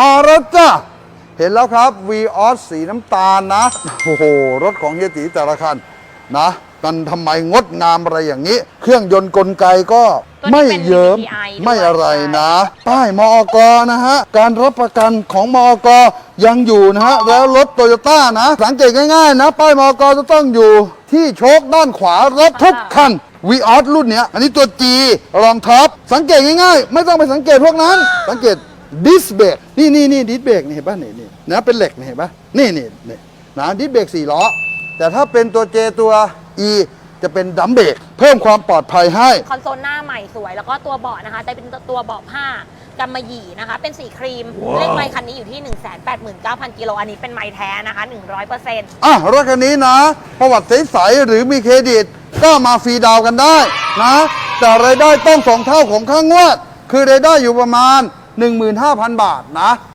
มาแล้วจ้าเห็นแล้วครับ v ีออสสีน้ำตาลนะ โอ้โห รถของเฮียตีแต่ละคันนะ มันทำไมงดงามอะไรอย่างนี้ เครื่องยนต์กลไกก็ตัวนี้ไม่เป็นเยิ้ม VVI ด้วยไม่อะไรใช่นะ ป้ายมอกนะฮะ การรับประกันของมอกยังอยู่นะฮะ แล้วรถโตโยต้านะ สังเกตง่ายๆนะ ป้ายมอกจะต้องอยู่ที่โชคด้านขวารถทุกคันวีออสรุ่นเนี้ย อันนี้ตัว G รองท็อปสังเกตง่ายๆ ไม่ต้องไปสังเกตพวกนั้น สังเกต ดิสเบรกนี่นี่นี่ดิสเบรกนี่เห็นป่ะนี่นี่นะเป็นเหล็กนี่เห็นป่ะนี่นี่นี่นะดิสเบรกสี่ล้อ แต่ถ้าเป็นตัว J ตัว E จะเป็นดัมเบรกเพิ่มความปลอดภัยให้ คอนโซลหน้าใหม่สวย แล้วก็ตัวเบาะนะคะจะเป็นตัวเบาะผ้ากำมะหยี่นะคะ เป็นสีครีมเลขไมค์คันนี้อยู่ที่ 189,000 กิโล อันนี้เป็นไมค์แท้นะคะ 100%อะรถคันนี้นะ ประวัติใสๆหรือมีเครดิต ก็มาฟรีดาวน์กันได้นะ แต่รายได้ต้องสองเท่าของค่างวด คือรายได้อยู่ประมาณ 15,000 บาทนะ